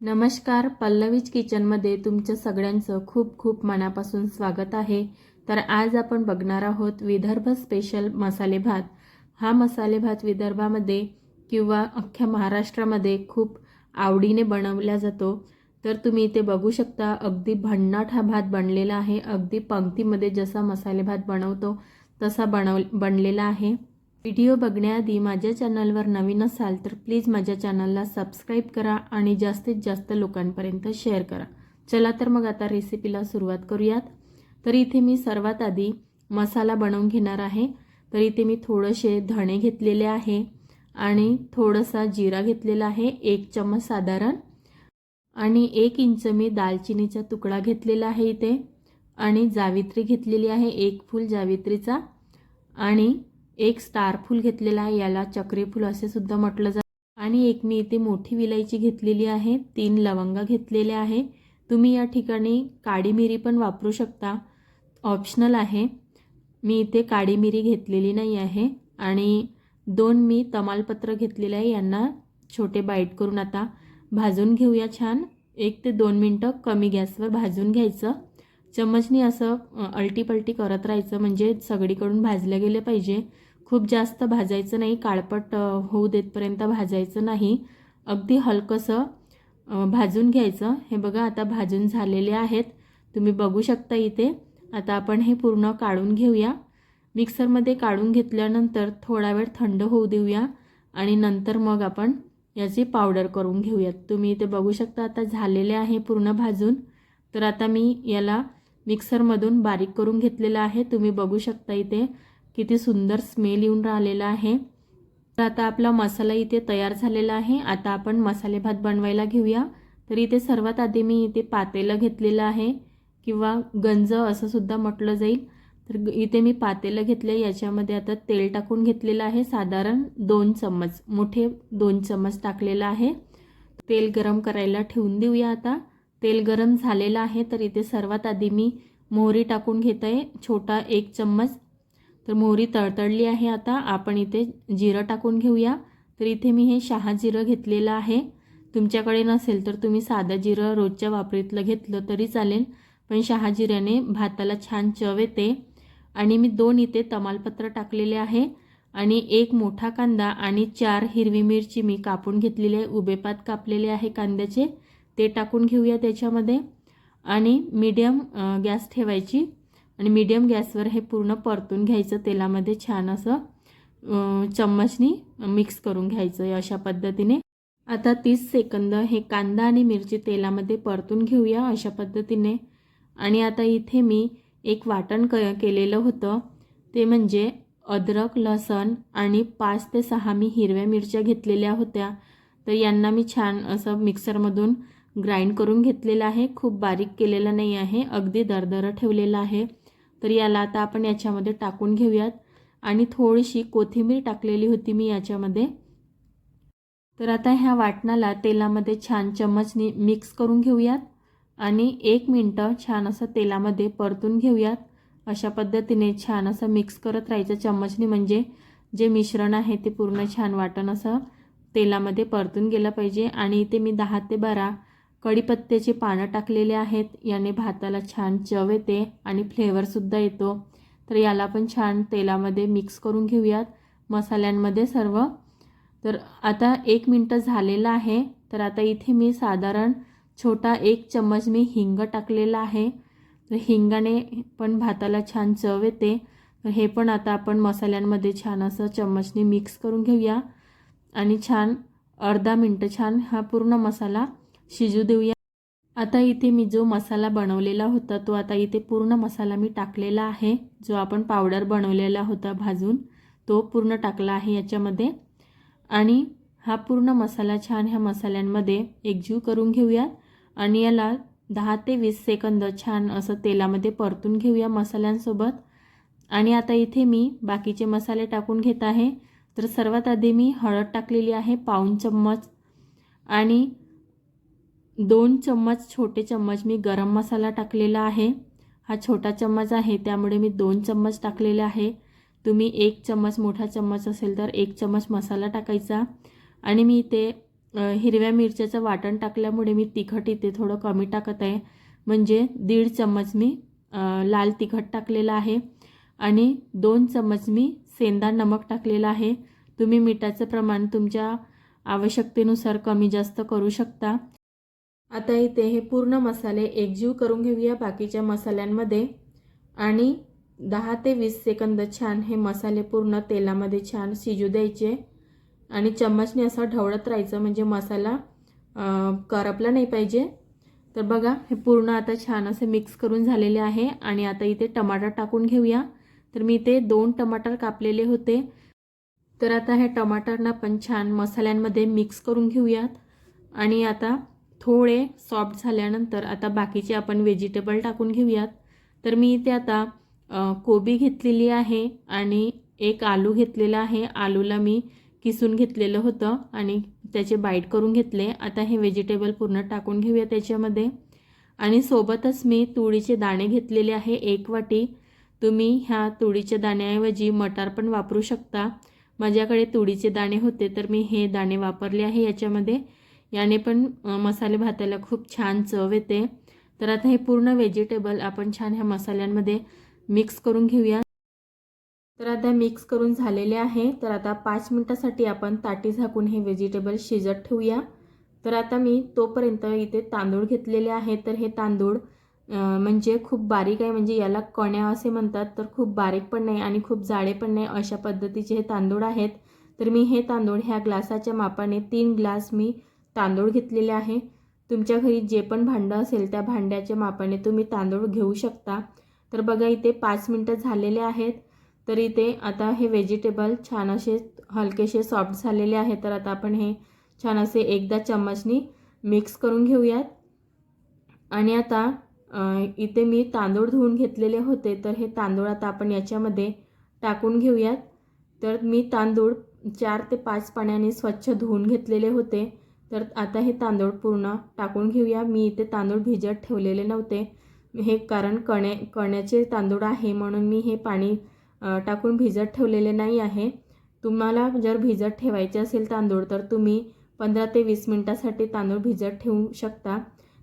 नमस्कार पल्लवीज किचनमध्ये तुमच्या सगळ्यांचं खूप खूप मनापासून स्वागत आहे. तर आज आपण बघणार आहोत विदर्भ स्पेशल मसाले भात. हा मसाले भात विदर्भामध्ये किंवा अख्ख्या महाराष्ट्रामध्ये खूप आवडीने बनवला जातो. तर तुम्ही इथे बघू शकता अगदी भन्नाट हा भात बनलेला आहे. अगदी पंक्तीमध्ये जसा मसाले भात बनवतो तसा बनव बनलेला आहे. व्हिडिओ बघण्याआधी माझ्या चॅनलवर नवीन असाल तर प्लीज माझ्या चॅनलला सबस्क्राईब करा आणि जास्तीत जास्त लोकांपर्यंत शेअर करा. चला तर मग आता रेसिपीला सुरुवात करूयात. तर इथे मी सर्वात आधी मसाला बनवून घेणार आहे. तर इथे मी थोडेसे धणे घेतलेले आहे आणि थोडासा जिरा घेतलेला आहे एक चम्मच साधारण. आणि एक इंच मी दालचिनीचा तुकडा घेतलेला आहे इथे. आणि जावित्री घेतलेली आहे एक फूल जावित्रीचा. आणि एक स्टार फूल घेतलेला आहे. याला चक्रीफूल असे सुद्धा म्हटलं जातं. आणि एक मी इथे मोठी विलायची घेतलेली आहे. तीन लवंगा घेतलेल्या आहे. तुम्ही या ठिकाणी काळी मिरी पण वापरू शकता. ऑप्शनल आहे. मी इथे काळी मिरी घेतलेली नाही आहे. आणि दोन मी तमालपत्र घेतलेले आहे. यांना छोटे बाईट करून आता भाजून घेऊया छान. एक ते दोन मिनटं कमी गॅसवर भाजून घ्यायचं. चम्मचनी असं अल्टीपल्टी करत राहायचं. म्हणजे सगळीकडून भाजलं गेलं पाहिजे. खूप जास्त भाजायचं नाही काळपट होऊ देतपर्यंत भाजायचं नाही. अगदी हलकंसं भाजून घ्यायचं. हे बघा आता भाजून झालेले आहेत. तुम्ही बघू शकता इथे. आता आपण हे पूर्ण काढून घेऊया. मिक्सरमध्ये काढून घेतल्यानंतर थोडा वेळ थंड होऊ देऊया आणि नंतर मग आपण याची पावडर करून घेऊयात. तुम्ही इथे बघू शकता आता झालेले आहे पूर्ण भाजून. तर आता मी याला मिक्सरमधून बारीक करून घेतलेलं आहे. तुम्ही बघू शकता इथे. किती सुंदर स्मेल येऊन राहिलेला आहे. तर आता आपला मसाला इथे तयार झालेला आहे. आता आपण मसाले भात बनवायला घेऊया. तर इथे सर्वात आधी मी इथे पातेलं घेतलेलं आहे. किंवा गंज असं सुद्धा म्हटलं जाईल. तर इथे मी पातेलं घेतलं याच्यामध्ये आता तेल टाकून घेतलेलं आहे. साधारण दोन चम्मच मोठे दोन चम्मच टाकलेलं आहे. तेल गरम करायला ठेवून देऊया आता. तेल गरम झालेलं आहे. तर इथे सर्वात आधी मी मोहरी टाकून घेत आहे छोटा एक चम्मच. तर मोहरी तळतळली आहे आता. आपण इथे जिरं टाकून घेऊया. तर इथे मी हे शहा जिरं घेतलेलं आहे. तुमच्याकडे नसेल तर तुम्ही साधं जिरं रोजच्या वापरीतलं घेतलं तरी चालेल. पण शहा जिऱ्याने भाताला छान चव येते. आणि मी दोन इथे तमालपत्र टाकलेले आहे. आणि एक मोठा कांदा आणि चार हिरवी मिरची मी कापून घेतलेली आहे. उभेपात कापलेले आहे कांद्याचे. ते टाकून घेऊया त्याच्यामध्ये. आणि मीडियम गॅस ठेवायची. आणि मीडियम गॅसवर हे पूर्ण परतून घ्यायचं. तेलामध्ये छान असं चम्मचनी मिक्स करून घ्यायचं अशा पद्धतीने. आता तीस सेकंद हे कांदा आणि मिरची तेलामध्ये परतून घेऊया अशा पद्धतीने. आणि आता इथे मी एक वाटण क केलेलं होतं. ते म्हणजे अद्रक लसण आणि पाच ते सहा मी हिरव्या मिरच्या घेतलेल्या होत्या. तर यांना मी छान असं मिक्सरमधून ग्राइंड करून घेतलेलं आहे. खूप बारीक केलेलं नाही आहे. अगदी दरदरं ठेवलेलं आहे. तर याला आता आपण याच्यामध्ये टाकून घेऊयात. आणि थोडीशी कोथिंबीर टाकलेली होती मी याच्यामध्ये. तर आता ह्या वाटणाला तेलामध्ये छान चम्मचनी मिक्स करून घेऊयात. आणि एक मिनटं छान असं तेलामध्ये परतून घेऊयात. अशा पद्धतीने छान असं मिक्स करत राहायचं चम्मचनी म्हणजे जे मिश्रण आहे ते पूर्ण छान वाटण असं तेलामध्ये परतून गेलं पाहिजे. आणि इथे मी दहा ते बारा कढीपत्त्याची पानं टाकलेले आहेत. याने भाताला छान चव येते आणि फ्लेवरसुद्धा येतो. तर याला पण छान तेलामध्ये मिक्स करून घेऊयात. मसाल्यांमध्ये सर्व. तर आता एक मिनटं झालेलं आहे. तर आता इथे मी साधारण छोटा एक चम्मच मी हिंग टाकलेला आहे. तर हिंगाने पण भाताला छान चव येते. तर हे पण आता आपण मसाल्यांमध्ये छान असं चम्मचने मिक्स करून घेऊया. आणि छान अर्धा मिनटं छान हा पूर्ण मसाला शिजू देऊया. आता इथे मी जो मसाला बनवलेला होता तो आता इथे पूर्ण मसाला मी टाकलेला आहे. जो आपण पावडर बनवलेला होता भाजून तो पूर्ण टाकला आहे याच्यामध्ये. आणि हा पूर्ण मसाला छान ह्या मसाल्यांमध्ये एकजीव करून घेऊया. आणि याला दहा ते वीस सेकंद छान असं तेलामध्ये परतून घेऊया मसाल्यांसोबत. आणि आता इथे मी बाकीचे मसाले टाकून घेत आहे. तर सर्वात आधी मी हळद टाकलेली आहे पाऊन चम्मच. आणि दोन चम्मच छोटे चम्मच मी गरम मसाला टाकलेला आहे. हा छोटा चम्मच आहे त्यामुळे मी दोन चम्मच टाकलेले आहे. तुम्ही एक चम्मच मोठा चम्मच असेल तर एक चम्मच मसाला टाकायचा. आणि मी ते हिरव्या मिरच्याचं वाटण टाकल्यामुळे मी तिखट इथे थोडं कमी टाकत आहे. म्हणजे दीड चम्मच मी लाल तिखट टाकलेलं आहे. आणि दोन चम्मच मी सेंदा नमक टाकलेलं आहे. तुम्ही मिठाचं प्रमाण तुमच्या आवश्यकतेनुसार कमी जास्त करू शकता. आता इथे हे पूर्ण मसाले एकजीव करून घेऊया बाकीच्या मसाल्यांमध्ये. आणि दहा ते वीस सेकंद छान हे मसाले पूर्ण तेलामध्ये छान शिजू द्यायचे. आणि चम्मचने असं ढवळत राहायचं म्हणजे मसाला करपला नाही पाहिजे. तर बघा हे पूर्ण आता छान असे मिक्स करून झालेले आहे. आणि आता इथे टमाटर टाकून घेऊया. तर मी इथे दोन टमाटर कापलेले होते. तर आता हे टमाटरना पण छान मसाल्यांमध्ये मिक्स करून घेऊयात. आणि आता थोडे सॉफ्ट झाल्यानंतर आता बाकीचे आपण व्हेजिटेबल टाकून घेऊयात. तर मी इथे आता कोबी घेतलेली आहे आणि एक आलू घेतलेला आहे. आलूला मी किसून घेतलेलं होतं आणि त्याचे बाईट करून घेतले. आता हे व्हेजिटेबल पूर्ण टाकून घेऊया त्याच्यामध्ये. आणि सोबतच मी तुळीचे दाणे घेतलेले आहे एक वाटी. तुम्ही ह्या तुळीच्या दाण्याऐवजी मटार पण वापरू शकता. माझ्याकडे तुळीचे दाणे होते तर मी हे दाणे वापरले आहे याच्यामध्ये. याने पण मसाले भाताला खूप छान चव येते. तर आता हे पूर्ण व्हेजिटेबल आपण छान ह्या मसाल्यांमध्ये मिक्स करून घेऊया. तर आता मिक्स करून झालेले आहे. तर आता पाच मिनटासाठी आपण ताटी झाकून हे व्हेजिटेबल शिजत ठेवूया. तर आता मी तोपर्यंत इथे तांदूळ घेतलेले आहे. तर हे तांदूळ म्हणजे खूप बारीक आहे. म्हणजे याला कण्या असे म्हणतात. तर खूप बारीक पण नाही आणि खूप जाडे पण नाही अशा पद्धतीचे हे तांदूळ आहेत. तर मी हे तांदूळ ह्या ग्लासाच्या मापाने तीन ग्लास मी तांदूळ घेतलेले आहे. तुमच्या घरी जे पण भांडं असेल त्या भांड्याच्या मापाने तुम्ही तांदूळ घेऊ शकता. तर बघा इथे पाच मिनटं झालेले आहेत. तर इथे आता हे व्हेजिटेबल छान असे हलकेसे सॉफ्ट झालेले आहे तर आता आपण हे छान असे एकदा चम्मचनी मिक्स करून घेऊयात. आणि आता इथे मी तांदूळ धुवून घेतलेले होते. तर हे तांदूळ आता आपण याच्यामध्ये टाकून घेऊयात. तर मी तांदूळ चार ते पाच पाण्याने स्वच्छ धुवून घेतलेले होते. तर आता हे तांदूळ पूर्ण टाकून घेऊया. मी इथे तांदूळ भिजत ठेवलेले नव्हते. हे कारण कणे कण्याचे तांदूळ आहे म्हणून मी हे पाणी टाकून भिजत ठेवलेले नाही आहे. तुम्हाला जर भिजत ठेवायचे असेल तांदूळ तर तुम्ही पंधरा ते वीस मिनटासाठी तांदूळ भिजत ठेवू शकता.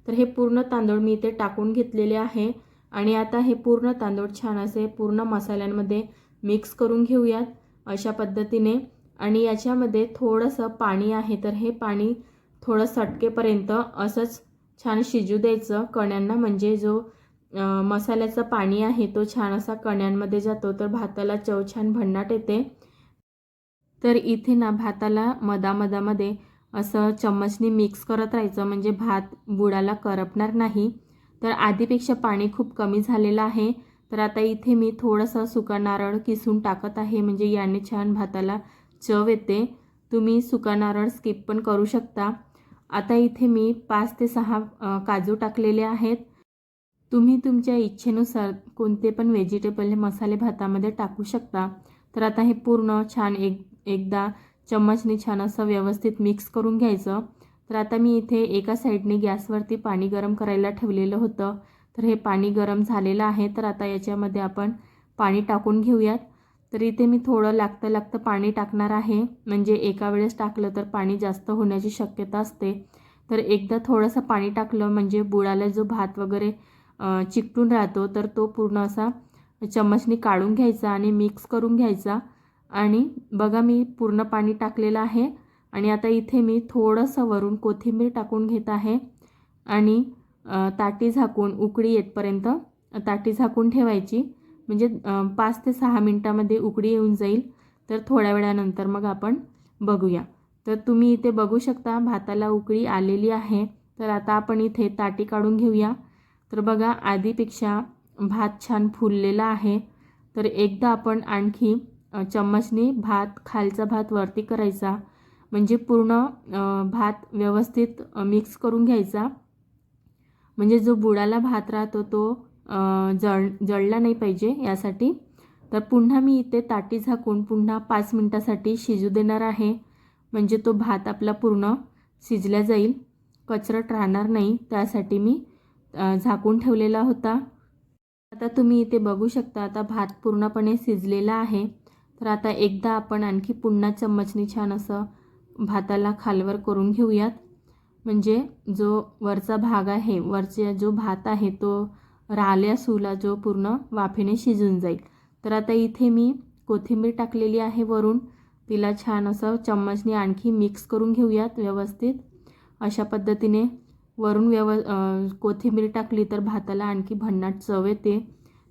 तर हे पूर्ण तांदूळ मी इथे टाकून घेतलेले आहे. आणि आता हे पूर्ण तांदूळ छान असे पूर्ण मसाल्यांमध्ये मिक्स करून घेऊयात अशा पद्धतीने. आणि याच्यामध्ये थोडंसं पाणी आहे तर हे पाणी थोडं सटकेपर्यंत असंच छान शिजू द्यायचं. कण्यांना म्हणजे जो मसाल्याचं पाणी आहे तो छान असा कण्यांमध्ये जातो तर भाताला चव छान भन्नाट येते. तर इथे ना भाताला मधामधामध्ये असं चम्मचनी मिक्स करत राहायचं म्हणजे भात बुडाला करपणार नाही. तर आधीपेक्षा पाणी खूप कमी झालेलं आहे. तर आता इथे मी थोडंसं सुका नारळ किसून टाकत आहे म्हणजे याने छान भाताला चव येते. तुम्ही सुका नारळ स्किप पण करू शकता. आता इथे मी पाच ते सहा काजू टाकलेले आहेत. तुम्ही तुमच्या इच्छेनुसार कोणते पण व्हेजिटेबल हे मसाले भातामध्ये टाकू शकता. तर आता हे पूर्ण छान एक एकदा चम्मचने छान असं व्यवस्थित मिक्स करून घ्यायचं. तर आता मी इथे एका साईडने गॅसवरती पाणी गरम करायला ठेवलेलं होतं. तर हे पाणी गरम झालेलं आहे. तर आता याच्यामध्ये आपण पाणी टाकून घेऊयात. तर इथे मी थोडं लागतं लागतं पाणी टाकणार आहे. म्हणजे एका वेळेस टाकलं तर पाणी जास्त होण्याची शक्यता असते. तर एकदा थोडंसं पाणी टाकलं म्हणजे बुडाला जो भात वगैरे चिकटून राहतो तर तो पूर्ण असा चम्मचनी काढून घ्यायचा आणि मिक्स करून घ्यायचा. आणि बघा मी पूर्ण पाणी टाकलेलं आहे. आणि आता इथे मी थोडंसं वरून कोथिंबीर टाकून घेत आहे. आणि ताटी झाकून उकळी येतपर्यंत ताटी झाकून ठेवायची. म्हणजे पाच ते सहा मिनटामध्ये उकळी येऊन जाईल. तर थोड्या वेळानंतर मग आपण बघूया. तर तुम्ही इथे बघू शकता भाताला उकळी आलेली आहे. तर आता आपण इथे ताटी काढून घेऊया. तर बघा आधीपेक्षा भात छान फुललेला आहे. तर एकदा आपण आणखी चम्मचने भात खालचा भात वरती करायचा. म्हणजे पूर्ण भात व्यवस्थित मिक्स करून घ्यायचा. म्हणजे जो बुडाला भात राहतो तो जळ जळला नाही पाहिजे यासाठी. तर पुन्हा मी इथे ताटी झाकून पुन्हा पाच मिनटासाठी शिजू देणार आहे. म्हणजे तो भात आपला पूर्ण शिजला जाईल. कचरट राहणार नाही. त्यासाठी मी झाकून ठेवलेला होता. आता तुम्ही इथे बघू शकता आता भात पूर्णपणे शिजलेला आहे. तर आता एकदा आपण आणखी पुन्हा चम्मचने छान असं भाताला खालवर करून घेऊयात. म्हणजे जो वरचा भाग आहे वरचा जो भात आहे तो राल्या सूला जो पूर्ण वाफेने शिजून जाईल. तर आता इथे मी कोथिंबीर टाकलेली आहे वरून. तिला छान असं चम्मचने आणखी मिक्स करून घेऊयात व्यवस्थित. अशा पद्धतीने वरून व्यव कोथिंबीर टाकली तर भाताला आणखी भन्नाट चव येते.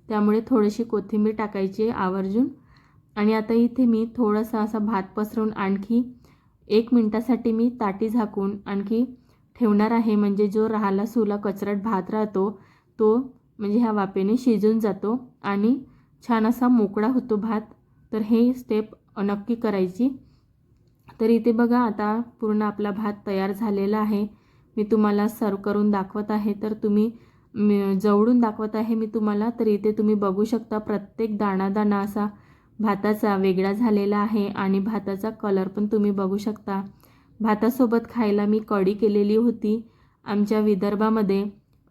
त्यामुळे थोडीशी कोथिंबीर टाकायची आवर्जून. आणि आता इथे मी थोडासा असा भात पसरून आणखी एक मिनटासाठी मी ताटी झाकून आणखी ठेवणार आहे. म्हणजे जो राहाला सुला कचरट भात राहतो तो म्हणजे ह्या वापेने शिजून जातो आणि छान असा मोकळा होतो भात. तर हे स्टेप नक्की करायची. तर इथे बघा आता पूर्ण आपला भात तयार झालेला आहे. मी तुम्हाला सर्व करून दाखवत आहे. तर तुम्ही जवळून दाखवत आहे मी तुम्हाला. तर इथे तुम्ही बघू शकता प्रत्येक दाणा दाणा असा भाताचा वेगळा झालेला आहे आणि भाताचा कलर पण तुम्ही बघू शकता. भातासोबत खायला मी कढी केलेली होती आमच्या विदर्भामध्ये.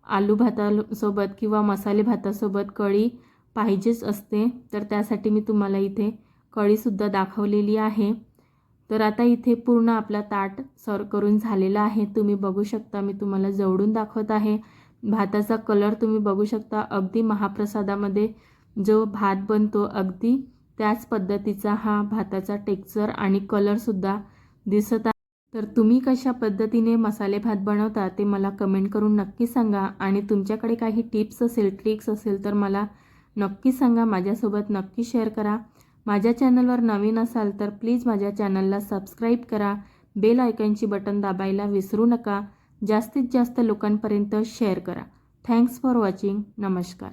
आलू भातासोबत किंवा मसाले भातासोबत कढी पाहिजेच असते. तर त्यासाठी मी तुम्हाला इथे कळीसुद्धा दाखवलेली आहे. तर आता इथे पूर्ण आपला ताट सर करून झालेला आहे. तुम्ही बघू शकता मी तुम्हाला जवळून दाखवत आहे. भाताचा कलर तुम्ही बघू शकता. अगदी महाप्रसादामध्ये जो भात बनतो अगदी त्याच पद्धतीचा हा भाताचा टेक्चर आणि कलरसुद्धा दिसत आहे. तर तुम्ही कशा पद्धतीने मसाले भात बनवता ते मला कमेंट करून नक्की सांगा. आणि तुमच्याकडे काही टिप्स असेल ट्रिक्स असेल तर मला नक्की सांगा. माझ्यासोबत नक्की शेअर करा. माझ्या चॅनलवर नवीन असाल तर प्लीज माझ्या चॅनलला सबस्क्राईब करा. बेल आयकॉनची बटन दाबायला विसरू नका. जास्तीत जास्त लोकांपर्यंत शेअर करा. थँक्स फॉर वॉचिंग नमस्कार.